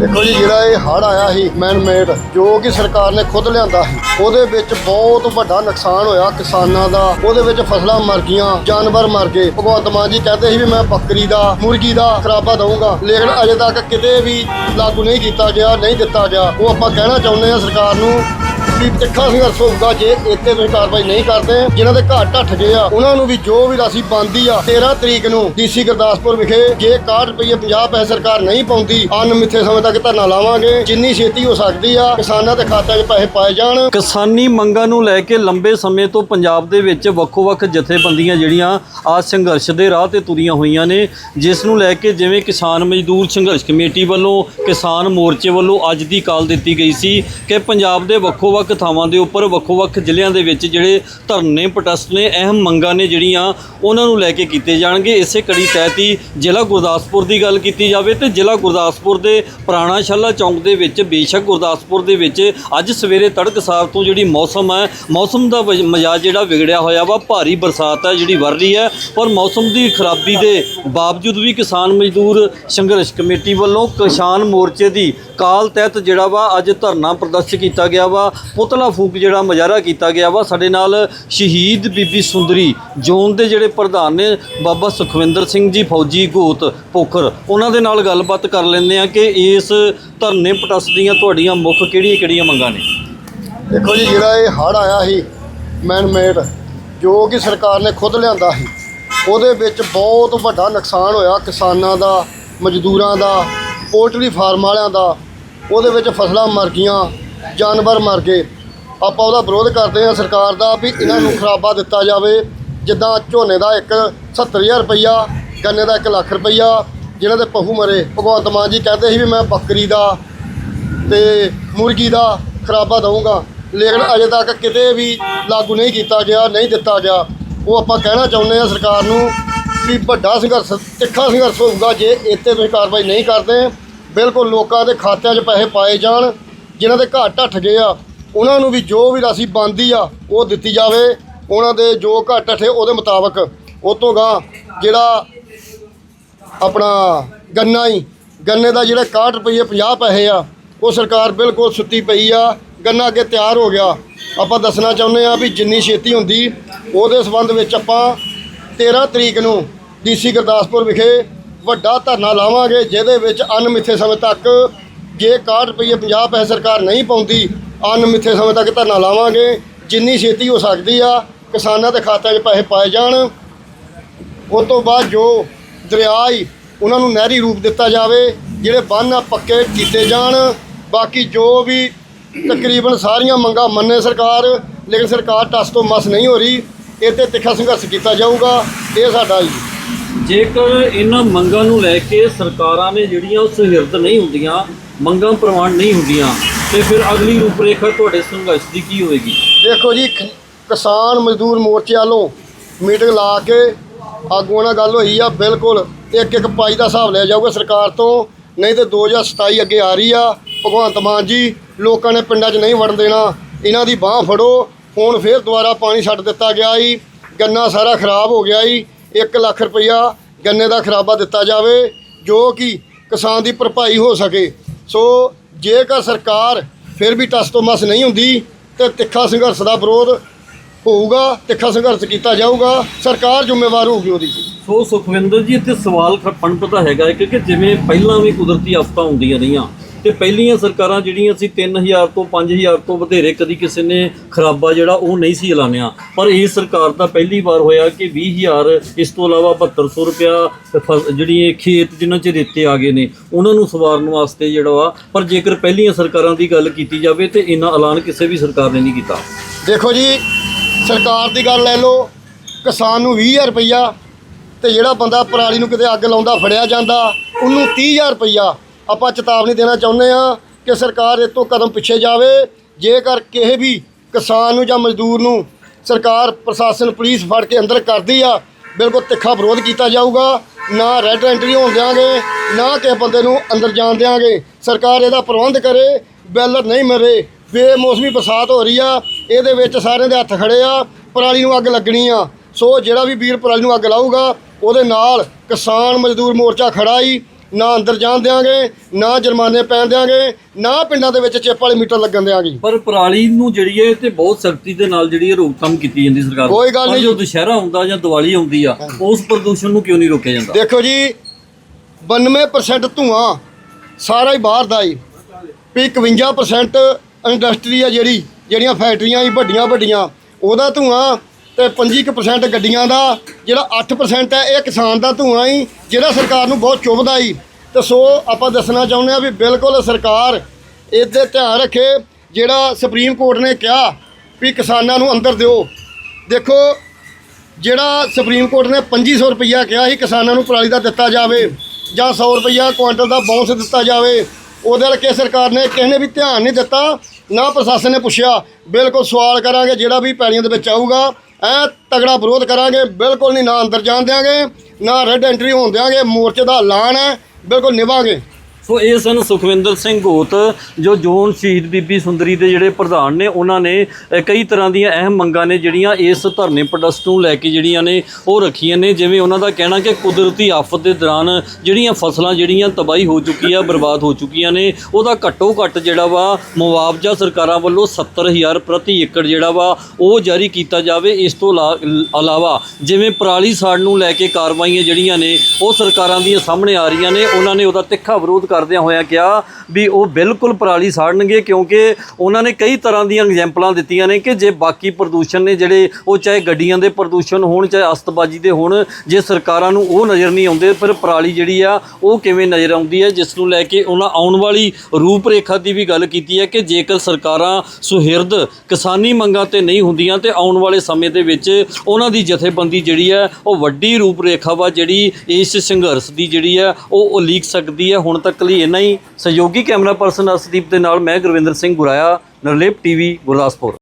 ਦੇਖੋ ਜੀ, ਜਿਹੜਾ ਇਹ ਹੜ ਆਇਆ ਸੀ ਮੈਨ ਮੇਡ ਜੋ ਕਿ ਸਰਕਾਰ ਨੇ ਖੁਦ ਲਿਆਂਦਾ ਸੀ, ਉਹਦੇ ਵਿੱਚ ਬਹੁਤ ਵੱਡਾ ਨੁਕਸਾਨ ਹੋਇਆ ਕਿਸਾਨਾਂ ਦਾ। ਉਹਦੇ ਵਿੱਚ ਫਸਲਾਂ ਮਰ ਗਈਆਂ, ਜਾਨਵਰ ਮਰ ਗਏ। ਭਗਵੰਤ ਮਾਨ ਜੀ ਕਹਿੰਦੇ ਸੀ ਵੀ ਮੈਂ ਬੱਕਰੀ ਦਾ, ਮੁਰਗੀ ਦਾ ਖਰਾਬਾ ਦਊਂਗਾ। ਲੇਕਿਨ ਅਜੇ ਤੱਕ ਕਿਤੇ ਵੀ ਲਾਗੂ ਨਹੀਂ ਕੀਤਾ ਗਿਆ, ਨਹੀਂ ਦਿੱਤਾ ਗਿਆ। ਉਹ ਆਪਾਂ ਕਹਿਣਾ ਚਾਹੁੰਦੇ ਆ ਸਰਕਾਰ ਨੂੰ ਵੀ ਤਿੱਖਾ ਸੰਘਰਸ਼ ਹੋਊਗਾ ਜੇ ਇੱਥੇ ਤੁਸੀਂ ਕਾਰਵਾਈ ਨਹੀਂ ਕਰਦੇ, ਜਿਨ੍ਹਾਂ ਦੇ ਘਰ ਢੱਠ ਗਏ ਆ, ਉਹਨਾਂ ਨੂੰ ਵੀ ਜੋ ਵੀ ਰਾਸ਼ੀ ਬਣਦੀ ਆ 13 ਤਰੀਕ ਨੂੰ ਡੀਸੀ ਗੁਰਦਾਸਪੁਰ ਵਿਖੇ ਜੇ 61 ਰੁਪਏ 50 ਪੈਸੇ ਸਰਕਾਰ ਨਹੀਂ ਪਾਉਂਦੀ ਅਨਮਿੱਥੇ ਸਮੇਂ ਤੱਕ ਧਰਨਾ ਲਾਵਾਂਗੇ, ਜਿੰਨੀ ਛੇਤੀ ਹੋ ਸਕਦੀ ਆ, ਕਿਸਾਨਾਂ ਦੇ ਖਾਤਿਆਂ 'ਚ ਪੈਸੇ ਪਾਏ ਜਾਣ। ਕਿਸਾਨੀ ਮੰਗਾਂ ਨੂੰ ਲੈ ਕੇ ਲੰਬੇ ਸਮੇਂ ਤੋਂ ਪੰਜਾਬ ਦੇ ਵਿੱਚ ਵੱਖੋ-ਵੱਖ ਜਥੇਬੰਦੀਆਂ ਜਿਹੜੀਆਂ ਆ ਸੰਘਰਸ਼ ਦੇ ਰਾਹ ਤੇ ਤੁਰੀਆਂ ਹੋਈਆਂ ਨੇ, ਜਿਸ ਨੂੰ ਲੈ ਕੇ ਜਿਵੇਂ ਕਿਸਾਨ ਮਜ਼ਦੂਰ ਸੰਘਰਸ਼ ਕਮੇਟੀ ਵੱਲੋਂ, ਕਿਸਾਨ ਮੋਰਚੇ ਵੱਲੋਂ ਅੱਜ ਦੀ ਕਾਲ ਦਿੱਤੀ ਗਈ ਸੀ ਕਿ ਪੰਜਾਬ ਦੇ ਵੱਖੋ-ਵੱਖ ਥਾਵਾਂ ਦੇ ਉੱਪਰ, ਵੱਖੋ-ਵੱਖ ਜ਼ਿਲ੍ਹਿਆਂ ਦੇ ਵਿੱਚ ਜਿਹੜੇ ਧਰਨੇ ਪ੍ਰੋਟੈਸਟ ਨੇ, ਅਹਿਮ ਮੰਗਾਂ ਨੇ ਜਿਹੜੀਆਂ ਉਹਨਾਂ ਨੂੰ ਲੈ ਕੇ ਕੀਤੇ ਜਾਣਗੇ। ਇਸੇ ਕੜੀ ਤਹਿਤ ਹੀ ਜ਼ਿਲ੍ਹਾ ਗੁਰਦਾਸਪੁਰ ਦੀ ਗੱਲ ਕੀਤੀ ਜਾਵੇ ਤੇ ਜ਼ਿਲ੍ਹਾ ਗੁਰਦਾਸਪੁਰ ਦੇ ਪੁਰਾਣਾ ਸ਼ਾਲਾ ਚੌਂਕ ਦੇ ਵਿੱਚ, ਬੇਸ਼ੱਕ ਗੁਰਦਾਸਪੁਰ ਦੇ ਵਿੱਚ ਅੱਜ ਸਵੇਰੇ ਤੜਕਸਾਰ ਤੋਂ ਜਿਹੜੀ ਮੌਸਮ ਹੈ, ਮੌਸਮ ਦਾ ਵਜ- ਮਿਜਾਜ ਜਿਹੜਾ ਵਿਗੜਿਆ ਹੋਇਆ ਵਾ, ਭਾਰੀ ਬਰਸਾਤ ਹੈ ਜਿਹੜੀ ਵਰ ਰਹੀ ਹੈ। ਪਰ ਮੌਸਮ ਦੀ ਖਰਾਬੀ ਦੇ ਬਾਵਜੂਦ ਵੀ ਕਿਸਾਨ ਮਜ਼ਦੂਰ ਸੰਘਰਸ਼ ਕਮੇਟੀ ਵੱਲੋਂ ਕਿਸਾਨ ਮੋਰਚੇ ਦੀ ਕਾਲ ਤਹਿਤ ਜਿਹੜਾ ਵਾ ਅੱਜ ਧਰਨਾ ਪ੍ਰਦਰਸ਼ਨ ਕੀਤਾ ਗਿਆ ਵਾ ਪੁਤਲਾ ਫੂਕ ਜਿਹੜਾ ਮੁਜ਼ਾਹਰਾ ਕੀਤਾ ਗਿਆ ਵਾ, ਸਾਡੇ ਨਾਲ ਸ਼ਹੀਦ ਬੀਬੀ ਸੁੰਦਰੀ ਜ਼ੋਨ ਦੇ ਜਿਹੜੇ ਪ੍ਰਧਾਨ ਨੇ, ਬਾਬਾ ਸੁਖਵਿੰਦਰ ਸਿੰਘ ਜੀ, ਫੌਜੀ ਗੋਤ ਪੋਖਰ, ਉਹਨਾਂ ਦੇ ਨਾਲ ਗੱਲਬਾਤ ਕਰ ਲੈਂਦੇ ਆ ਕਿ ਇਸ ਧਰਨੇ ਪ੍ਰਦਰਸ਼ਨ ਦੀਆਂ ਤੁਹਾਡੀਆਂ ਮੁੱਖ ਕਿਹੜੀਆਂ ਕਿਹੜੀਆਂ ਮੰਗਾਂ ਨੇ? ਦੇਖੋ ਜੀ, ਜਿਹੜਾ ਇਹ ਹੜ ਆਇਆ ਸੀ ਮੈਨਮੇਡ ਜੋ ਕਿ ਸਰਕਾਰ ਨੇ ਖੁਦ ਲਿਆਂਦਾ ਸੀ, ਉਹਦੇ ਵਿੱਚ ਬਹੁਤ ਵੱਡਾ ਨੁਕਸਾਨ ਹੋਇਆ ਕਿਸਾਨਾਂ ਦਾ, ਮਜ਼ਦੂਰਾਂ ਦਾ, ਪੋਲਟਰੀ ਫਾਰਮ ਵਾਲਿਆਂ ਦਾ, ਉਹਦੇ ਵਿੱਚ ਫਸਲਾਂ ਮਰ ਗਈਆਂ ਜਾਨਵਰ ਮਰ ਗਏ। ਆਪਾਂ ਉਹਦਾ ਵਿਰੋਧ ਕਰਦੇ ਹਾਂ ਸਰਕਾਰ ਦਾ ਵੀ ਇਹਨਾਂ ਨੂੰ ਖਰਾਬਾ ਦਿੱਤਾ ਜਾਵੇ। ਜਿੱਦਾਂ ਝੋਨੇ ਦਾ ਇੱਕ 70000 ਰੁਪਈਆ, ਗੰਨੇ ਦਾ 1 ਲੱਖ ਰੁਪਈਆ, ਜਿਹਨਾਂ ਦੇ ਪਹੂ ਮਰੇ। ਭਗਵੰਤ ਮਾਨ ਜੀ ਕਹਿੰਦੇ ਸੀ ਵੀ ਮੈਂ ਬੱਕਰੀ ਦਾ ਤੇ ਮੁਰਗੀ ਦਾ ਖਰਾਬਾ ਦਊਂਗਾ। ਲੇਕਿਨ ਅਜੇ ਤੱਕ ਕਿਤੇ ਵੀ ਲਾਗੂ ਨਹੀਂ ਕੀਤਾ ਗਿਆ, ਨਹੀਂ ਦਿੱਤਾ ਗਿਆ। ਉਹ ਆਪਾਂ ਕਹਿਣਾ ਚਾਹੁੰਦੇ ਆ ਸਰਕਾਰ ਨੂੰ ਵੀ ਵੱਡਾ ਸੰਘਰਸ਼, ਤਿੱਖਾ ਸੰਘਰਸ਼ ਹੋਊਗਾ ਜੇ ਇੱਥੇ ਤੁਸੀਂ ਕਾਰਵਾਈ ਨਹੀਂ ਕਰਦੇ। ਬਿਲਕੁਲ ਲੋਕਾਂ ਦੇ ਖਾਤਿਆਂ 'ਚ ਪੈਸੇ ਪਾਏ ਜਾਣ। ਜਿਨ੍ਹਾਂ ਦੇ ਘਰ ਢੱਠ ਗਏ ਆ, ਉਹਨਾਂ ਨੂੰ ਵੀ ਜੋ ਵੀ ਰਾਸ਼ੀ ਬਣਦੀ ਆ, ਉਹ ਦਿੱਤੀ ਜਾਵੇ। ਉਹਨਾਂ ਦੇ ਜੋ ਘਰ ਢੱਠੇ ਉਹਦੇ ਮੁਤਾਬਕ ਉਹ ਤੋਂ ਗਾਂ ਜਿਹੜਾ ਆਪਣਾ ਗੰਨਾ ਹੀ, ਗੰਨੇ ਦਾ ਜਿਹੜਾ 61 ਰੁਪਏ 50 ਪੈਸੇ ਆ, ਉਹ ਸਰਕਾਰ ਬਿਲਕੁਲ ਸੁੱਤੀ ਪਈ ਆ, ਗੰਨਾ ਅੱਗੇ ਤਿਆਰ ਹੋ ਗਿਆ। ਆਪਾਂ ਦੱਸਣਾ ਚਾਹੁੰਦੇ ਆ ਵੀ ਜਿੰਨੀ ਛੇਤੀ ਹੁੰਦੀ, ਉਹਦੇ ਸਬੰਧ ਵਿੱਚ ਆਪਾਂ 13 ਤਰੀਕ ਨੂੰ ਡੀਸੀ ਗੁਰਦਾਸਪੁਰ ਵਿਖੇ ਵੱਡਾ ਧਰਨਾ ਲਾਵਾਂਗੇ, ਜਿਹਦੇ ਵਿੱਚ ਅਨਮਿੱਥੇ ਸਮੇਂ ਤੱਕ ਜੇ 61 ਰੁਪਏ 50 ਪੈਸੇ ਸਰਕਾਰ ਨਹੀਂ ਪਾਉਂਦੀ ਅਨਮਿੱਥੇ ਸਮੇਂ ਤੱਕ ਧਰਨਾ ਲਾਵਾਂਗੇ, ਜਿੰਨੀ ਛੇਤੀ ਹੋ ਸਕਦੀ ਆ, ਕਿਸਾਨਾਂ ਦੇ ਖਾਤਿਆਂ 'ਚ ਪੈਸੇ ਪਾਏ ਜਾਣ। ਉਸ ਤੋਂ ਬਾਅਦ ਜੋ ਦਰਿਆ ਹੀ ਉਹਨਾਂ ਨੂੰ ਨਹਿਰੀ ਰੂਪ ਦਿੱਤਾ ਜਾਵੇ, ਜਿਹੜੇ ਬੰਨ ਆ ਪੱਕੇ ਕੀਤੇ ਜਾਣ। ਬਾਕੀ ਜੋ ਵੀ ਤਕਰੀਬਨ ਸਾਰੀਆਂ ਮੰਗਾਂ ਮੰਨੇ ਸਰਕਾਰ, ਲੇਕਿਨ ਸਰਕਾਰ ਟਸ ਤੋਂ ਮਸ ਨਹੀਂ ਹੋ ਰਹੀ, ਇਹ ਤੇ ਤਿੱਖਾ ਸੰਘਰਸ਼ ਕੀਤਾ ਜਾਊਗਾ, ਇਹ ਸਾਡਾ ਜੀ। ਜੇਕਰ ਇਹਨਾਂ ਮੰਗਾਂ ਨੂੰ ਲੈ ਕੇ ਸਰਕਾਰਾਂ ਨੇ ਜਿਹੜੀਆਂ ਉਹ ਸੁਹਿਰਦ ਨਹੀਂ ਹੁੰਦੀਆਂ ਮੰਗਾਂ ਪ੍ਰਵਾਨ ਨਹੀਂ ਹੁੰਦੀਆਂ ਤੇ ਫਿਰ ਅਗਲੀ ਰੂਪਰੇਖਾ ਤੁਹਾਡੇ ਸੰਘਰਸ਼ ਦੀ ਕੀ ਹੋਏਗੀ? ਦੇਖੋ ਜੀ ਖ- ਕਿਸਾਨ ਮਜ਼ਦੂਰ ਮੋਰਚੇ ਵੱਲੋਂ ਮੀਟਿੰਗ ਲਾ ਕੇ ਆਗੂਆਂ ਨਾਲ ਗੱਲ ਹੋਈ ਆ, ਬਿਲਕੁਲ ਇੱਕ ਇੱਕ ਪਾਈ ਦਾ ਹਿਸਾਬ ਲਿਆ ਜਾਊਗਾ ਸਰਕਾਰ ਤੋਂ, ਨਹੀਂ ਤੇ 2027 ਅੱਗੇ ਆ ਰਹੀ ਆ। ਭਗਵੰਤ ਮਾਨ ਜੀ, ਲੋਕਾਂ ਨੇ ਪਿੰਡਾਂ 'ਚ ਨਹੀਂ ਵੜਨ ਦੇਣਾ, ਇਹਨਾਂ ਦੀ ਬਾਹ ਫੜੋ, ਹੁਣ ਫੇਰ ਦੁਬਾਰਾ ਪਾਣੀ ਛੱਡ ਦਿੱਤਾ ਗਿਆ ਜੀ ਗੰਨਾ ਸਾਰਾ ਖਰਾਬ ਹੋ ਗਿਆ ਜੀ 1 ਲੱਖ ਰੁਪਈਆ ਗੰਨੇ ਦਾ ਖਰਾਬਾ ਦਿੱਤਾ ਜਾਵੇ, ਜੋ ਕਿ ਕਿਸਾਨ ਦੀ ਭਰਪਾਈ ਹੋ ਸਕੇ। ਸੋ ਜੇਕਰ ਸਰਕਾਰ ਫਿਰ ਵੀ ਟਸ ਤੋਂ ਮਸ ਨਹੀਂ ਹੁੰਦੀ, ਤੇ ਤਿੱਖਾ ਸੰਘਰਸ਼ ਦਾ ਵਿਰੋਧ ਹੋਊਗਾ, ਤਿੱਖਾ ਸੰਘਰਸ਼ ਕੀਤਾ ਜਾਊਗਾ, ਸਰਕਾਰ ਜ਼ਿੰਮੇਵਾਰ ਹੋਊਗੀ ਉਹਦੀ। ਸੋ ਸੁਖਵਿੰਦਰ ਜੀ, ਇੱਥੇ ਸਵਾਲ ਖੜਪਣ ਪਤਾ ਹੈਗਾ ਹੈ ਕਿ ਜਿਵੇਂ ਪਹਿਲਾਂ ਵੀ ਕੁਦਰਤੀ ਆਫਤਾਂ ਹੁੰਦੀਆਂ ਰਹੀਆਂ ਤੇ ਪਹਿਲੀਆਂ ਸਰਕਾਰਾਂ ਜਿਹੜੀਆਂ ਸੀ 3000 ਤੋਂ 5000 ਤੋਂ ਵਧੇਰੇ ਕਦੀ ਕਿਸੇ ਨੇ ਖਰਾਬਾ ਜਿਹੜਾ ਉਹ ਨਹੀਂ ਸੀ ਐਲਾਨਿਆ। ਪਰ ਇਹ ਸਰਕਾਰ ਦਾ ਪਹਿਲੀ ਵਾਰ ਹੋਇਆ ਕਿ 20000 ਇਸ ਤੋਂ ਇਲਾਵਾ 7200 ਰੁਪਿਆ ਫਸ- ਜਿਹੜੀ ਇਹ ਖੇਤ ਜਿਨ੍ਹਾਂ 'ਚ ਰੇਤੇ ਆ ਗਏ ਨੇ, ਉਹਨਾਂ ਨੂੰ ਸਵਾਰਨ ਵਾਸਤੇ ਜਿਹੜਾ ਵਾ। ਪਰ ਜੇਕਰ ਪਹਿਲੀਆਂ ਸਰਕਾਰਾਂ ਦੀ ਗੱਲ ਕੀਤੀ ਜਾਵੇ ਤੇ ਇਹਨਾਂ ਐਲਾਨ ਕਿਸੇ ਵੀ ਸਰਕਾਰ ਨੇ ਨਹੀਂ ਕੀਤਾ। ਦੇਖੋ ਜੀ, ਸਰਕਾਰ ਦੀ ਗੱਲ ਲੈ ਲਓ, ਕਿਸਾਨ ਨੂੰ 20000 ਰੁਪਈਆ ਤੇ ਜਿਹੜਾ ਬੰਦਾ ਪਰਾਲੀ ਨੂੰ ਕਿਤੇ ਅੱਗ ਲਾਉਂਦਾ, ਫੜਿਆ ਜਾਂਦਾ, ਉਹਨੂੰ 30000 ਰੁਪਈਆ ਆਪਾਂ ਚੇਤਾਵਨੀ ਦੇਣਾ ਚਾਹੁੰਦੇ ਆ ਕਿ ਸਰਕਾਰ ਇਹ ਤੋਂ ਕਦਮ ਪਿੱਛੇ ਜਾਵੇ, ਜੇਕਰ ਕਿਸੇ ਵੀ ਕਿਸਾਨ ਨੂੰ ਜਾਂ ਮਜ਼ਦੂਰ ਨੂੰ ਸਰਕਾਰ, ਪ੍ਰਸ਼ਾਸਨ, ਪੁਲਿਸ ਫੜ ਕੇ ਅੰਦਰ ਕਰਦੀ ਆ, ਬਿਲਕੁਲ ਤਿੱਖਾ ਵਿਰੋਧ ਕੀਤਾ ਜਾਊਗਾ। ਨਾ ਰੈਡ ਐਂਟਰੀ ਹੋਣ ਦਿਆਂਗੇ, ਨਾ ਕਿਸੇ ਬੰਦੇ ਨੂੰ ਅੰਦਰ ਜਾਣ ਦਿਆਂਗੇ। ਸਰਕਾਰ ਇਹਦਾ ਪ੍ਰਬੰਧ ਕਰੇ ਬੈਲਰ ਨਹੀਂ ਮਰੇ। ਬੇਮੌਸਮੀ ਬਰਸਾਤ ਹੋ ਰਹੀ ਆ, ਇਹਦੇ ਵਿੱਚ ਸਾਰਿਆਂ ਦੇ ਹੱਥ ਖੜੇ ਆ, ਪਰਾਲੀ ਨੂੰ ਅੱਗ ਲੱਗਣੀ ਆ। ਸੋ ਜਿਹੜਾ ਵੀ ਵੀਰ ਪਰਾਲੀ ਨੂੰ ਅੱਗ ਲਾਊਗਾ, ਉਹਦੇ ਨਾਲ ਕਿਸਾਨ ਮਜ਼ਦੂਰ ਮੋਰਚਾ ਖੜਾ ਹੀ ਨਾ ਅੰਦਰ ਜਾਣ ਦਿਆਂਗੇ ਨਾ ਜੁਰਮਾਨੇ ਪੈਣ ਦਿਆਂਗੇ ਨਾ ਪਿੰਡਾਂ ਦੇ ਵਿੱਚ ਚਿੱਪ ਵਾਲੇ ਮੀਟਰ ਲੱਗਣ ਦਿਆਂਗੇ। ਪਰ ਪਰਾਲੀ ਨੂੰ ਜਿਹੜੀ ਹੈ ਤੇ ਬਹੁਤ ਸਖਤੀ ਦੇ ਨਾਲ ਜਿਹੜੀ ਹੈ ਰੋਕਥਾਮ ਕੀਤੀ ਜਾਂਦੀ ਸਰਕਾਰ ਕੋਈ ਗੱਲ ਨਹੀਂ। ਜੋ ਦੁਸ਼ਹਿਰਾ ਆਉਂਦਾ ਜਾਂ ਦੀਵਾਲੀ ਆਉਂਦੀ ਆ ਉਸ ਪ੍ਰਦੂਸ਼ਣ ਨੂੰ ਕਿਉਂ ਨਹੀਂ ਰੋਕਿਆ ਜਾਂਦਾ? ਦੇਖੋ ਜੀ 92% ਧੂਆਂ ਸਾਰਾ ਹੀ ਬਾਹਰ ਦਾ ਹੀ ਵੀ 51% ਇੰਡਸਟਰੀ ਆ ਜਿਹੜੀ ਜਿਹੜੀਆਂ ਫੈਕਟਰੀਆਂ ਹੀ ਵੱਡੀਆਂ ਵੱਡੀਆਂ ਉਹਦਾ ਧੂਆਂ ਤੇ 25% ਗੱਡੀਆਂ ਦਾ, ਜਿਹੜਾ 8% ਹੈ, ਇਹ ਕਿਸਾਨ ਦਾ ਧੂਆਂ ਹੀ, ਜਿਹੜਾ ਸਰਕਾਰ ਨੂੰ ਬਹੁਤ ਚੁਭਦਾ ਹੀ। ਤੇ ਸੋ ਆਪਾਂ ਦੱਸਣਾ ਚਾਹੁੰਦੇ ਆ ਵੀ ਬਿਲਕੁਲ ਸਰਕਾਰ ਇਹਦੇ ਧਿਆਨ ਰੱਖੇ, ਜਿਹੜਾ ਸੁਪਰੀਮ ਕੋਰਟ ਨੇ ਕਿਹਾ ਵੀ ਕਿਸਾਨਾਂ ਨੂੰ ਅੰਦਰ ਦਿਓ। ਦੇਖੋ, ਜਿਹੜਾ ਸੁਪਰੀਮ ਕੋਰਟ ਨੇ 2500 ਰੁਪਈਆ ਕਿਹਾ ਸੀ ਕਿਸਾਨਾਂ ਨੂੰ ਪਰਾਲੀ ਦਾ ਦਿੱਤਾ ਜਾਵੇ, ਜਾਂ 100 ਰੁਪਈਆ ਕੁਇੰਟਲ ਦਾ ਬੌਂਸ ਦਿੱਤਾ ਜਾਵੇ, ਉਹਦੇ ਨਾਲ ਕਿ ਸਰਕਾਰ ਨੇ ਕਿਸੇ ਨੇ ਵੀ ਧਿਆਨ ਨਹੀਂ ਦਿੱਤਾ, ਨਾ ਪ੍ਰਸ਼ਾਸਨ ਨੇ ਪੁੱਛਿਆ। ਬਿਲਕੁਲ ਸਵਾਲ ਕਰਾਂਗੇ ਜਿਹੜਾ ਵੀ ਪੈਲੀਆਂ ਦੇ ਵਿੱਚ ਆਊਗਾ। ਐ ਤਗੜਾ ਵਿਰੋਧ ਕਰਾਂਗੇ, ਬਿਲਕੁਲ ਨਹੀਂ, ਨਾ ਅੰਦਰ ਜਾਣ ਦਿਆਂਗੇ, ਨਾ ਰੈੱਡ ਐਂਟਰੀ ਹੋਣ ਦਿਆਂਗੇ, ਮੋਰਚੇ ਦਾ ਐਲਾਨ ਹੈ ਬਿਲਕੁਲ ਨਿਭਾਂਗੇ। ਸੋ ਇਹ ਸਨ ਸੁਖਵਿੰਦਰ ਸਿੰਘ ਗੋਤ ਜੋ ਜੋਨ ਸ਼ਹੀਦ ਬੀਬੀ ਸੁੰਦਰੀ ਦੇ ਜਿਹੜੇ ਪ੍ਰਧਾਨ ਨੇ, ਉਹਨਾਂ ਨੇ ਕਈ ਤਰ੍ਹਾਂ ਦੀਆਂ ਅਹਿਮ ਮੰਗਾਂ ਨੇ ਜਿਹੜੀਆਂ ਇਸ ਧਰਨੇ ਪ੍ਰੋਟੈਸਟ ਨੂੰ ਲੈ ਕੇ ਜਿਹੜੀਆਂ ਨੇ, ਉਹ ਰੱਖੀਆਂ ਨੇ। ਜਿਵੇਂ ਉਹਨਾਂ ਦਾ ਕਹਿਣਾ ਕਿ ਕੁਦਰਤੀ ਆਫਤ ਦੇ ਦੌਰਾਨ ਜਿਹੜੀਆਂ ਫਸਲਾਂ ਜਿਹੜੀਆਂ ਤਬਾਹੀ ਹੋ ਚੁੱਕੀ ਆ, ਬਰਬਾਦ ਹੋ ਚੁੱਕੀਆਂ ਨੇ, ਉਹਦਾ ਘੱਟੋ ਘੱਟ ਜਿਹੜਾ ਵਾ ਮੁਆਵਜ਼ਾ ਸਰਕਾਰਾਂ ਵੱਲੋਂ 70000 ਪ੍ਰਤੀ ਏਕੜ ਜਿਹੜਾ ਵਾ, ਉਹ ਜਾਰੀ ਕੀਤਾ ਜਾਵੇ। ਇਸ ਤੋਂ ਇਲਾ- ਇਲਾਵਾ ਜਿਵੇਂ ਪਰਾਲੀ ਸਾੜ ਨੂੰ ਲੈ ਕੇ ਕਾਰਵਾਈਆਂ ਜਿਹੜੀਆਂ ਨੇ, ਉਹ ਸਰਕਾਰਾਂ ਦੀਆਂ ਸਾਹਮਣੇ ਆ ਰਹੀਆਂ ਨੇ, ਉਹਨਾਂ ਨੇ ਉਹਦਾ ਤਿੱਖਾ ਵਿਰੋਧ ਕਰਦਿਆਂ ਹੋਇਆਂ ਕਿਹਾ ਵੀ ਉਹ ਬਿਲਕੁਲ ਪਰਾਲੀ ਸਾੜਨਗੇ ਕਿਉਂਕਿ ਉਹਨਾਂ ਨੇ ਕਈ ਤਰ੍ਹਾਂ ਦੀਆਂ ਐਗਜ਼ਾਮਪਲਾਂ ਦਿੱਤੀਆਂ ਨੇ ਕਿ ਜੇ ਬਾਕੀ ਪ੍ਰਦੂਸ਼ਣ ਨੇ ਜਿਹੜੇ ਉਹ ਚਾਹੇ ਗੱਡੀਆਂ ਦੇ ਪ੍ਰਦੂਸ਼ਣ ਹੋਣ, ਚਾਹੇ ਅਸਤਬਾਜੀ ਦੇ ਹੋਣ, ਜੇ ਸਰਕਾਰਾਂ ਨੂੰ ਉਹ ਨਜ਼ਰ ਨਹੀਂ ਆਉਂਦੇ, ਫਿਰ ਪਰਾਲੀ ਜਿਹੜੀ ਆ ਉਹ ਕਿਵੇਂ ਨਜ਼ਰ ਆਉਂਦੀ ਹੈ, ਜਿਸ ਨੂੰ ਲੈ ਕੇ ਉਹਨਾਂ ਆਉਣ ਵਾਲੀ ਰੂਪ ਰੇਖਾ ਦੀ ਵੀ ਗੱਲ ਕੀਤੀ ਹੈ ਕਿ ਜੇਕਰ ਸਰਕਾਰਾਂ ਸੁਹਿਰਦ ਕਿਸਾਨੀ ਮੰਗਾਂ ਤੇ ਨਹੀਂ ਹੁੰਦੀਆਂ ਤੇ ਆਉਣ ਵਾਲੇ ਸਮੇਂ ਦੇ ਵਿੱਚ ਉਹਨਾਂ ਦੀ ਜਥੇਬੰਦੀ ਜਿਹੜੀ ਹੈ ਉਹ ਵੱਡੀ ਰੂਪ ਰੇਖਾ ਵਾ ਜਿਹੜੀ ਇਸ ਸੰਘਰਸ਼ ਦੀ ਜਿਹੜੀ ਹੈ ਉਹ ਉਲੀਕ ਸਕਦੀ ਹੈ, ਹੁਣ ਤੱਕ ਲਈ ਇੰਨਾ ਹੀ ਸਹਿਯੋਗੀ ਕੈਮਰਾ ਪਰਸਨ ਅਸਦੀਪ ਦੇ ਨਾਲ ਮੈਂ ਗੁਰਵਿੰਦਰ ਸਿੰਘ ਗੁਰਾਇਆ, ਨਰਲੇਪ ਟੀਵੀ, ਗੁਰਦਾਸਪੁਰ।